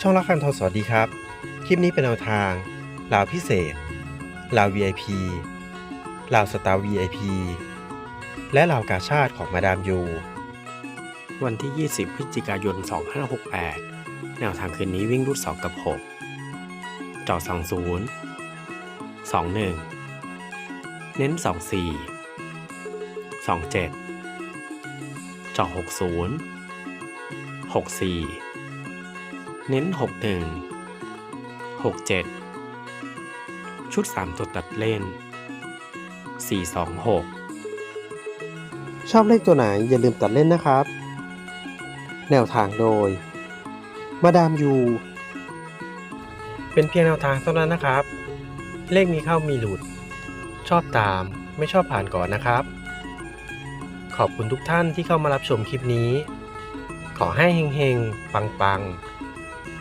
ช่องรักคันทองสวัสดีครับ คลิปนี้เป็นแนวทางลาวพิเศษลาว VIP ลาวสตาร์ VIP และลาวกาชาติของมาดามยู วันที่ 20 พฤศจิกายน 2568 แนวทางคืนนี้วิ่งรูด2กับ6จอ20 21 เน้น 24 27จอ60 64 เน้น 61 67 ชุด 3 ตัวตัดเล่น 426 ชอบเลขตัวไหนอย่าลืมตัดเล่นนะครับ แนวทางโดย มาดามยู เป็นเพียงแนวทางเท่านั้นนะครับ เลขมีเข้ามีหลุด ชอบตามไม่ชอบผ่านก่อนนะครับ ขอบคุณทุกท่านที่เข้ามารับชมคลิปนี้ ขอให้เฮงๆ ปังๆ